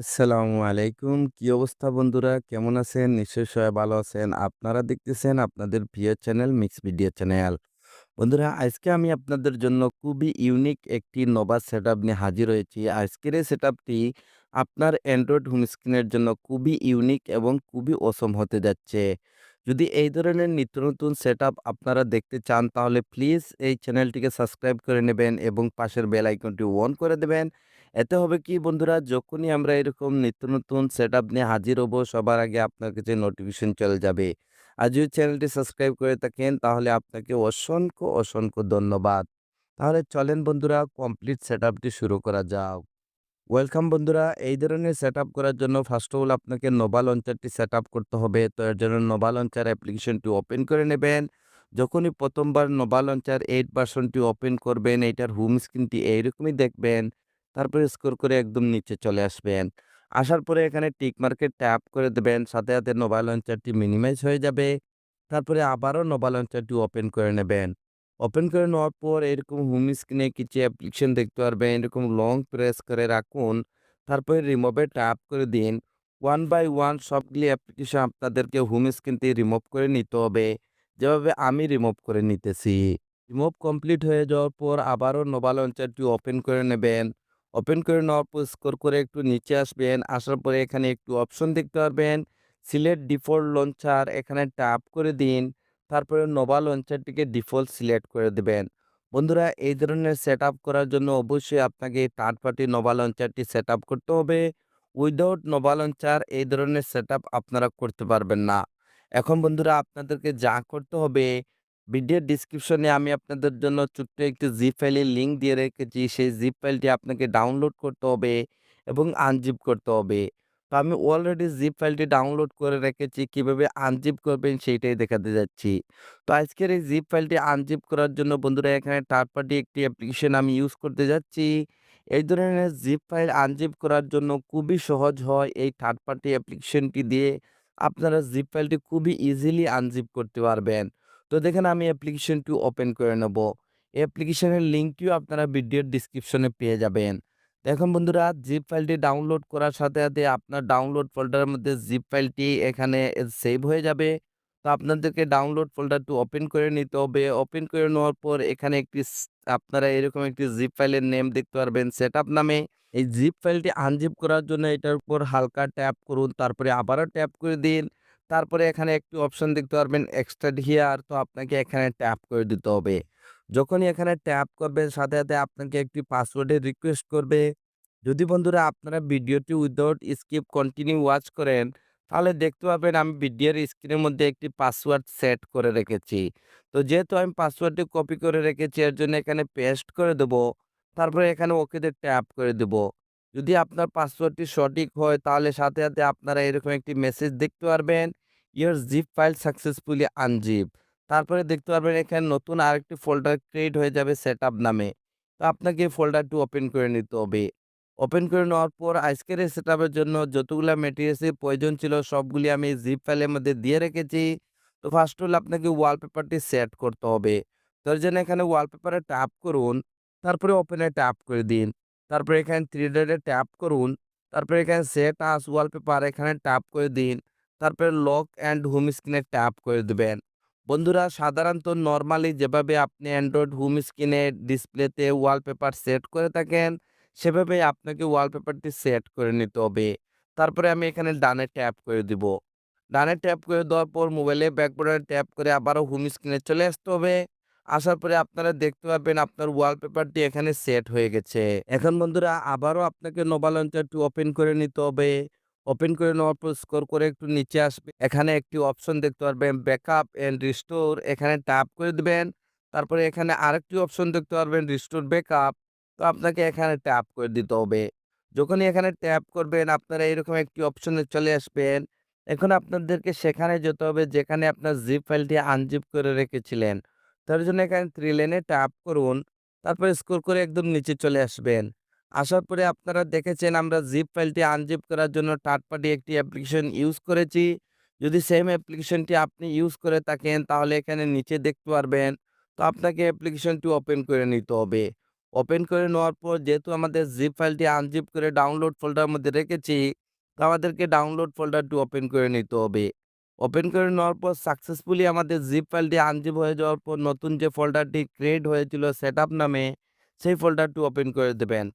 আসসালামু আলাইকুম। কি অবস্থা বন্ধুরা? কেমন আছেন? নিশ্চয়ই সবাই ভালো আছেন। আপনারা দেখতেছেন আপনাদের প্রিয় চ্যানেল মিক্স মিডিয়া চ্যানেল। বন্ধুরা, আজকে আমি আপনাদের জন্য খুবই ইউনিক একটি নবা সেটআপ নিয়ে হাজির হয়েছি। আজকের এই সেটআপটি আপনার অ্যান্ড্রয়েড হোম স্ক্রিনের জন্য খুবই ইউনিক এবং খুবই অসম হতে যাচ্ছে। যদি এই ধরনের নিত্য নতুন সেটআপ আপনারা দেখতে চান, তাহলে প্লিজ এই চ্যানেলটিকে সাবস্ক্রাইব করে নেবেন এবং পাশের বেল আইকনটি অন করে দেবেন। এতে হবে কি বন্ধুরা যখনই আমরা এরকম নিত্য নতুন সেটআপ নিয়ে হাজির হব সবার আগে আপনার কাছে নোটিফিকেশন চলে যাবে। আর যদি চ্যানেলটি সাবস্ক্রাইব করে থাকেন তাহলে আপনাকে অসংখ্য, অসংখ্য ধন্যবাদ। তাহলে চলেন বন্ধুরা কমপ্লিট সেটআপটি শুরু করা যাক। ওয়েলকাম বন্ধুরা এই ধরনের সেটআপ করার জন্য ফার্স্ট অফ অল আপনাকে নোভা লঞ্চারটি সেটআপ করতে হবে। তো এর জন্য নোভা লঞ্চার অ্যাপ্লিকেশনটি ওপেন করে নেবেন। যখনই প্রথমবার নোভা লঞ্চার এইট ভার্সনটি ওপেন করবেন এইটার হোম স্ক্রিনটি এইরকমই দেখবেন। তারপরে স্কোর করে একদম নিচে চলে আসবেন। আসার পরে এখানে টিক মার্কে ট্যাপ করে দেবেন। সাথে, সাথে নোভা লঞ্চারটি মিনিমাইজ হয়ে যাবে। তারপরে আবারও নোভা লঞ্চারটি ওপেন করে নেবেন। ওপেন করে নেওয়ার পর এরকম হোম স্ক্রিনে কিছু অ্যাপ্লিকেশন দেখতে পারবেন। এরকম লং প্রেস করে রাখুন। তারপরে রিমুভে ট্যাপ করে দিন। ওয়ান বাই ওয়ান সবগুলি অ্যাপ্লিকেশন আপনাদেরকে হোম স্ক্রিন থেকে রিমুভ করে নিতে হবে। যেভাবে আমি রিমুভ করে নিতেছি। রিমুভ কমপ্লিট হয়ে যাওয়ার পর আবারও নোভা লঞ্চারটি ওপেন করে নেবেন। ওপেন করে নেওয়ার পর স্ক্রল করে একটু নিচে আসবেন। আসার পরে এখানে একটু অপশন দেখতে পারবেন। সিলেক্ট ডিফল্ট লঞ্চার এখানে ট্যাপ করে দিন। তারপরে নোভা লঞ্চারটিকে ডিফল্ট সিলেক্ট করে দেবেন বন্ধুরা, এই ধরনের সেটআপ করার জন্য অবশ্যই আপনাকে থার্ড পার্টি নোভা লঞ্চারটি সেটআপ করতে হবে। উইদাউট নোভা লঞ্চার এই ধরনের সেটআপ আপনারা করতে পারবেন না। এখন বন্ধুরা, আপনাদেরকে যা করতে হবে ভিডিওর ডিসক্রিপশনে আমি আপনাদের জন্য ছোট্ট একটি জিপ ফাইলের লিঙ্ক দিয়ে রেখেছি। সেই জিপ ফাইলটি আপনাকে ডাউনলোড করতে হবে এবং আনজিপ করতে হবে। তো আমি অলরেডি জিপ ফাইলটি ডাউনলোড করে রেখেছি। কীভাবে আনজিপ করবেন সেইটাই দেখাতে যাচ্ছি। তো আজকের এই জিপ ফাইলটি আনজিপ করার জন্য বন্ধুরা এখানে থার্ড পার্টি একটি অ্যাপ্লিকেশন আমি ইউজ করতে যাচ্ছি। এই ধরনের জিপ ফাইল আনজিপ করার জন্য খুবই সহজ হয় এই থার্ড পার্টি অ্যাপ্লিকেশনটি দিয়ে আপনারা জিপ ফাইলটি খুবই ইজিলি আনজিপ করতে পারবেন। তো দেখেন আমি অ্যাপ্লিকেশনটি ওপেন করে নেব। এই অ্যাপ্লিকেশনের লিঙ্কটিও আপনারা ভিডিওর ডেসক্রিপশনে পেয়ে যাবেন। দেখুন বন্ধুরা জিপ ফাইলটি ডাউনলোড করার সাথে, সাথে আপনার ডাউনলোড ফোল্ডারের মধ্যে জিপ ফাইলটি এখানে সেভ হয়ে যাবে। তো আপনাদেরকে ডাউনলোড ফোল্ডারটি ওপেন করে নিতে হবে। ওপেন করে নেওয়ার পর এখানে একটি আপনারা এরকম একটি জিপ ফাইলের নেম দেখতে পারবেন সেটআপ নামে। এই জিপ ফাইলটি আনজিপ করার জন্য এটার উপর হালকা ট্যাপ করুন। তারপরে আবারও ট্যাপ করে দিন। তারপরে এখানে একটি অপশন দেখতে পারবেন এক্সট্রাক্ট হিয়ার তো আপনাকে এখানে ট্যাপ করে দিতে হবে। যখনই এখানে ট্যাপ করবেন সাথে, সাথে আপনাকে একটি পাসওয়ার্ডের রিকোয়েস্ট করবে। যদি বন্ধুরা আপনারা ভিডিওটি উইদাউট স্কিপ কন্টিনিউ ওয়াচ করেন তাহলে দেখতে পাবেন আমি ভিডিওর স্ক্রিনের মধ্যে একটি পাসওয়ার্ড সেট করে রেখেছি। তো যেহেতু আমি পাসওয়ার্ডটি কপি করে রেখেছি এর জন্য এখানে পেস্ট করে দেব। তারপরে এখানে ওকেতে ট্যাপ করে দেব। যদি আপনার পাসওয়ার্ডটি সঠিক হয় তাহলে সাথে, সাথে আপনারা এরকম একটি মেসেজ দেখতে পারবেন। Your zip file successfully unzip. তারপরে দেখতে পারবেন এখানে নতুন আরেকটি ফোল্ডার ক্রিয়েট হয়ে যাবে সেটআপ নামে। তো আপনাকে ফোল্ডারটি ওপেন করে নিতে হবে। ওপেন করে নেওয়ার পর আজকের এই সেটআপের জন্য যতগুলা ম্যাটেরিয়ালসের প্রয়োজন ছিল সবগুলি আমি জিপ ফাইলের মধ্যে দিয়ে রেখেছি। তো ফার্স্ট হলো আপনাকে ওয়ালপেপারটি সেট করতে হবে। তার জন্য এখানে ওয়ালপেপারে ট্যাপ করুন। তারপরে ওপেনে ট্যাপ করে দিন। তারপরে এখানে থ্রি ডটে ট্যাপ করুন। তারপরে এখানে সেট আস ওয়ালপেপার এখানে ট্যাপ করে দিন। তারপরে লক অ্যান্ড হোম স্ক্রিনে ট্যাপ করে দেবেন বন্ধুরা, সাধারণত নরমালি যেভাবে আপনি অ্যান্ড্রয়েড হোম স্ক্রিনে ডিসপ্লেতে ওয়ালপেপার সেট করে থাকেন, সেভাবে আপনাকে ওয়ালপেপারটি সেট করে নিতে হবে। তারপরে আমি এখানে ডানে ট্যাপ করে দিব। ডানে ট্যাপ করে দেওয়ার পর মোবাইলে ব্যাক বাটনে ট্যাপ করে আবারও হোম স্ক্রিনে চলে আসতে হবে। আসার পরে আপনারা দেখতে পাবেন আপনার ওয়ালপেপারটি এখানে সেট হয়ে গেছে। এখন বন্ধুরা আবারও আপনাকে নোভা লঞ্চারটি ওপেন করে নিতে হবে। ওপেন করে নেওয়ার পর স্কোর করে একটু নিচে আসবে। এখানে একটি অপশন দেখতে পারবেন ব্যাকআপ অ্যান্ড রিস্টোর এখানে ট্যাপ করে দিবেন। তারপরে এখানে আরেকটি অপশন দেখতে পারবেন রিস্টোর ব্যাকআপ। তো আপনাকে এখানে ট্যাপ করে দিতে হবে। যখনই এখানে ট্যাপ করবেন, আপনারা এরকম একটি অপশনে চলে আসবেন। এখন আপনাদেরকে সেখানে যেতে হবে, যেখানে আপনার জিপ ফাইলটি আনজিপ করে রেখেছিলেন। তার জন্য এখানে থ্রি লেনে ট্যাপ করুন। তারপরে স্ক্রল করে একদম নিচে চলে আসবেন। আসার পরে আপনারা দেখেছেন আমরা জিপ ফাইলটি আনজিপ করার জন্য থার্ড পার্টি একটি অ্যাপ্লিকেশন ইউজ করেছি। যদি সেম অ্যাপ্লিকেশনটি আপনি ইউজ করে থাকেন, তাহলে এখানে নিচে দেখতে পারবেন। তো আপনাকে অ্যাপ্লিকেশনটি ওপেন করে নিতে হবে। ওপেন করে নেওয়ার পর যেহেতু আমাদের জিপ ফাইলটি আনজিপ করে ডাউনলোড ফোল্ডারের মধ্যে রেখেছি, তো আমাদেরকে ডাউনলোড ফোল্ডারটি ওপেন করে নিতে হবে ওপেন করে নেওয়ার পর সাকসেসফুলি আমাদের জিপ ফাইলটি আনজিপ হয়ে যাওয়ার পর নতুন যে ফোল্ডারটি ক্রিয়েট হয়েছিল সেট নামে, সেই ফোল্ডারটি ওপেন করে দেবেন।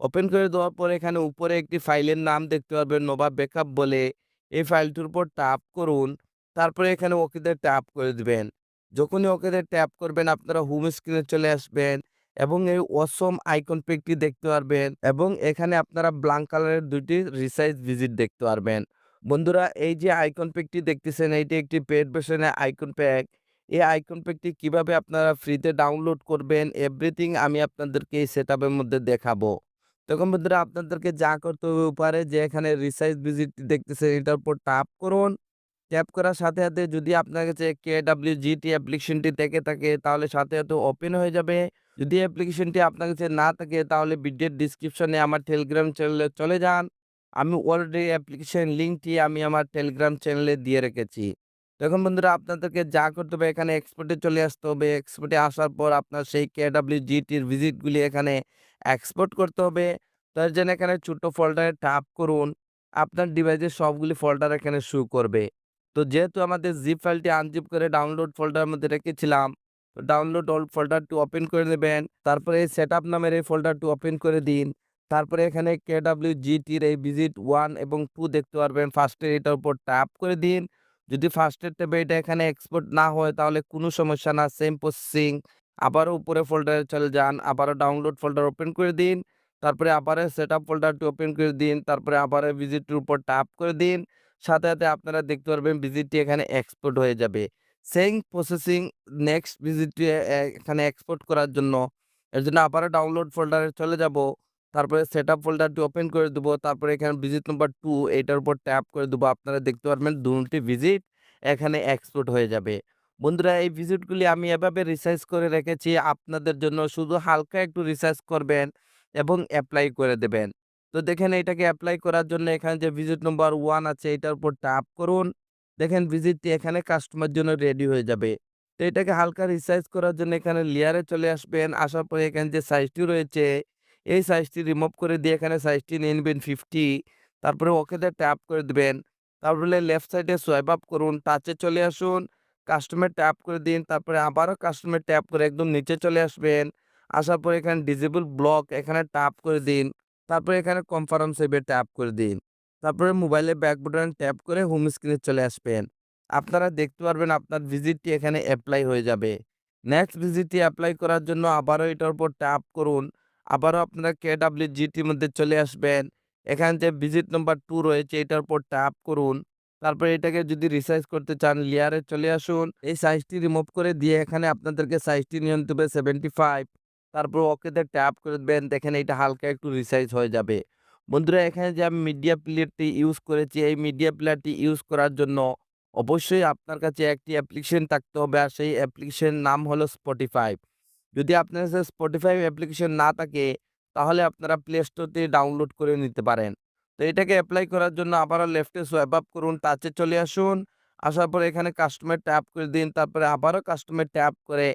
ওপেন করে দেওয়ার পর এখানে উপরে একটি ফাইলের নাম দেখতে পারবেন নোভা ব্যাকআপ বলে। এই ফাইলটির উপর ট্যাপ করুন, তারপরে এখানে ওকেতে ট্যাপ করে দিবেন। যখনই ওকেতে ট্যাপ করবেন, আপনারা হোম স্ক্রিনে চলে আসবেন এবং এই অসম আইকন পেকটি দেখতে পারবেন এবং এখানে আপনারা ব্ল্যাঙ্ক কালারের দুটি রিসাইজ ভিজিট দেখতে পারবেন। বন্ধুরা, এই যে আইকন প্যাকটি দেখতেছেন, এইটি একটি পেড ভার্সনের আইকন প্যাক এই আইকন প্যাকটি কীভাবে আপনারা ফ্রিতে ডাউনলোড করবেন এভরিথিং আমি আপনাদেরকে এই সেটআপের মধ্যে দেখাবো। তখন বন্ধুরা, আপনাদেরকে যা করতে হবে উপরে যে এখানে রিসাইজ ভিজিট দেখতেছেন, এটার উপর ট্যাপ করুন। ট্যাপ করার সাথে সাথে যদি আপনার কাছে কে ডাব্লিউ জিটি অ্যাপ্লিকেশনটি থেকে থাকে, তাহলে সাথে সাথে ওপেন হয়ে যাবে। যদি অ্যাপ্লিকেশনটি আপনার কাছে না থাকে, তাহলে ভিডিওর ডিসক্রিপশনে আমার টেলিগ্রাম চ্যানেলে চলে যান। আমি অলরেডি অ্যাপ্লিকেশন লিঙ্কটি আমি আমার টেলিগ্রাম চ্যানেলে দিয়ে রেখেছি। দেখুন বন্ধুরা, আপনাদেরকে যা করতে হবে, এখানে এক্সপোর্টে চলে আসতে হবে। এক্সপোর্টে আসার পর আপনার সেই কে ডাব্লিউ জিটির ভিজিটগুলি এখানে এক্সপোর্ট করতে হবে। তার জন্য এখানে ছোটো ফোল্ডারে ট্যাপ করুন। আপনার ডিভাইসের সবগুলি ফোল্ডার এখানে শু করবে। তো যেহেতু আমাদের জিপ ফাইলটি আনজিপ করে ডাউনলোড ফোল্ডারের মধ্যে রেখেছিলাম, তো ডাউনলোড অল ফোল্ডারটি ওপেন করে নেবেন। তারপরে সেট নামের এই ফোল্ডারটি ওপেন করে দিন। তারপরে এখানে কে ডাব্লিউ জিটির এই ভিজিট ওয়ান এবং টু দেখতে পারবেন। ফার্স্টের এটার উপর ট্যাপ করে দিন। যদি ফার্স্টের ট্যাবে এটা এখানে এক্সপোর্ট না হয় তাহলে কোনো সমস্যা না, সেম প্রসেসিং। আবারও উপরে ফোল্ডারে চলে যান, আবারও ডাউনলোড ফোল্ডার ওপেন করে দিন। তারপরে আবার সেট আপ ফোল্ডারটি ওপেন করে দিন। তারপরে আবার ভিজিটের উপর ট্যাপ করে দিন। সাথে সাথে আপনারা দেখতে পারবেন ভিজিটটি এখানে এক্সপোর্ট হয়ে যাবে। সেম প্রসেসিং নেক্সট ভিজিটটি এখানে এক্সপোর্ট করার জন্য। এর জন্য আবারও ডাউনলোড ফোল্ডারে চলে যাব। তারপরে সেট আপ ফোল্ডারটি ওপেন করে দেবো। তারপরে এখানে ভিজিট নাম্বার টু এইটার উপর ট্যাপ করে দেবো। আপনারা দেখতে পারবেন দুটি ভিজিট এখানে এক্সপোর্ট হয়ে যাবে। বন্ধুরা, এই ভিজিটগুলি আমি এভাবে রিসার্চ করে রেখেছি। আপনাদের জন্য শুধু হালকা একটু রিসার্চ করবেন এবং অ্যাপ্লাই করে দেবেন। তো দেখেন, এটাকে অ্যাপ্লাই করার জন্য এখানে যে ভিজিট নম্বর ওয়ান আছে, এটার উপর ট্যাপ করুন। দেখেন ভিজিটটি এখানে কাস্টমার জন্য রেডি হয়ে যাবে। তো এটাকে হালকা রিসার্চ করার জন্য এখানে লেয়ারে চলে আসবেন। আসার পরে এখানে যে সাইজটি রয়েছে এই সাইজটি রিমুভ করে দিয়ে এখানে সাইজটি নিয়ে নেবেন ফিফটি তারপরে ওকেতে ট্যাপ করে দেবেন। তারপরে লেফট সাইডে সোয়াইপ আপ করুন টাচে চলে আসুন কাস্টমার ট্যাপ করে দিন, তারপরে আবারও কাস্টমার ট্যাপ করে একদম নিচে চলে আসবেন। আসার পরে এখানে ডিজেবল ব্লক এখানে ট্যাপ করে দিন, তারপরে এখানে কনফার্ম সেভে ট্যাপ করে দিন। তারপরে মোবাইলে ব্যাক বাটন ট্যাপ করে হোম স্ক্রিনে চলে আসবেন। আপনারা দেখতে পারবেন আপনার ভিজিটটি এখানে অ্যাপ্লাই হয়ে যাবে। নেক্সট ভিজিটটি অ্যাপ্লাই করার জন্য আবারও এটার উপর ট্যাপ করুন। আবারও আপনারা কে ডাব্লিউ জিটির মধ্যে চলে আসবেন। এখানে যে ভিজিট নাম্বার টু রয়েছে, এটার উপর ট্যাপ করুন। তারপরে এটাকে যদি রিসাইজ করতে চান লেয়ারে চলে আসুন। এই সাইজটি রিমুভ করে দিয়ে এখানে আপনাদেরকে সাইজটি নিয়ে নিতে হবে সেভেন্টি ফাইভ তারপর ওকেতে ট্যাপ করে দেবেন, দেখেন এটা হালকা একটু রিসাইজ হয়ে যাবে। বন্ধুরা, এখানে যে আমি মিডিয়া প্লেয়ারটি ইউজ করেছি, এই মিডিয়া প্লেয়ারটি ইউজ করার জন্য অবশ্যই আপনার কাছে একটি অ্যাপ্লিকেশন থাকতে হবে। আর সেই অ্যাপ্লিকেশন নাম হলো স্পটিফাই যদি আপনার কাছে স্পটিফাই অ্যাপ্লিকেশন না থাকে, তাহলে আপনারা প্লে স্টোরতে ডাউনলোড করে নিতে পারেন। তো এটাকে অ্যাপ্লাই করার জন্য আবারও লেফটে সোয়াইপ আপ করুন টাচে চলে আসুন, আসার পর এখানে কাস্টমার ট্যাপ করে দিন, তারপরে আবারও কাস্টমার ট্যাপ করে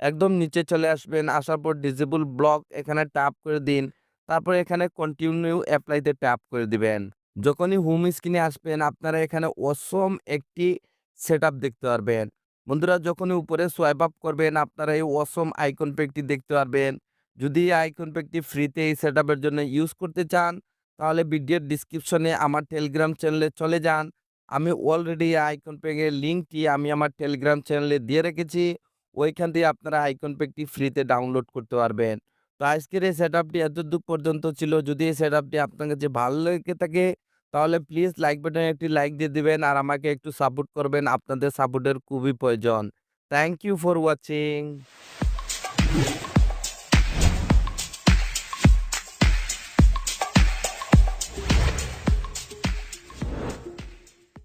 একদম নিচে চলে আসবেন, আসার পর ডিজেবল ব্লক এখানে ট্যাপ করে দিন, তারপর এখানে কন্টিনিউ অ্যাপ্লাইতে ট্যাপ করে দিবেন। যখনই হোম স্ক্রিনে আসবেন, আপনারা এখানে অসম একটি সেট দেখতে পারবেন। বন্ধুরা, যখনই উপরে সোয়াইপ আপ করবেন, আপনারা এই অসম আইকন প্যাকটি দেখতে পারবেন। যদি এই আইকন প্যাকটি ফ্রিতে এই সেট জন্য ইউজ করতে চান, তাহলে ভিডিওর ডিসক্রিপশনে আমার টেলিগ্রাম চ্যানেলে চলে যান। আমি অলরেডি আইকন প্যাকের লিঙ্কটি আমি আমার টেলিগ্রাম চ্যানেলে দিয়ে রেখেছি। ওইখান দিয়ে আপনারা আইকন প্যাকটি ফ্রিতে ডাউনলোড করতে পারবেন। তো আজকের এই সেট আপটি এতদূর পর্যন্ত ছিল। যদি এই সেট আপটি আপনার কাছে ভালো লেগে থাকে তাহলে প্লিজ লাইক বাটনে একটি লাইক দিয়ে দিবেন আর আমাকে একটু সাপোর্ট করবেন। আপনাদের সাপোর্টের খুবই প্রয়োজন। Thank you for watching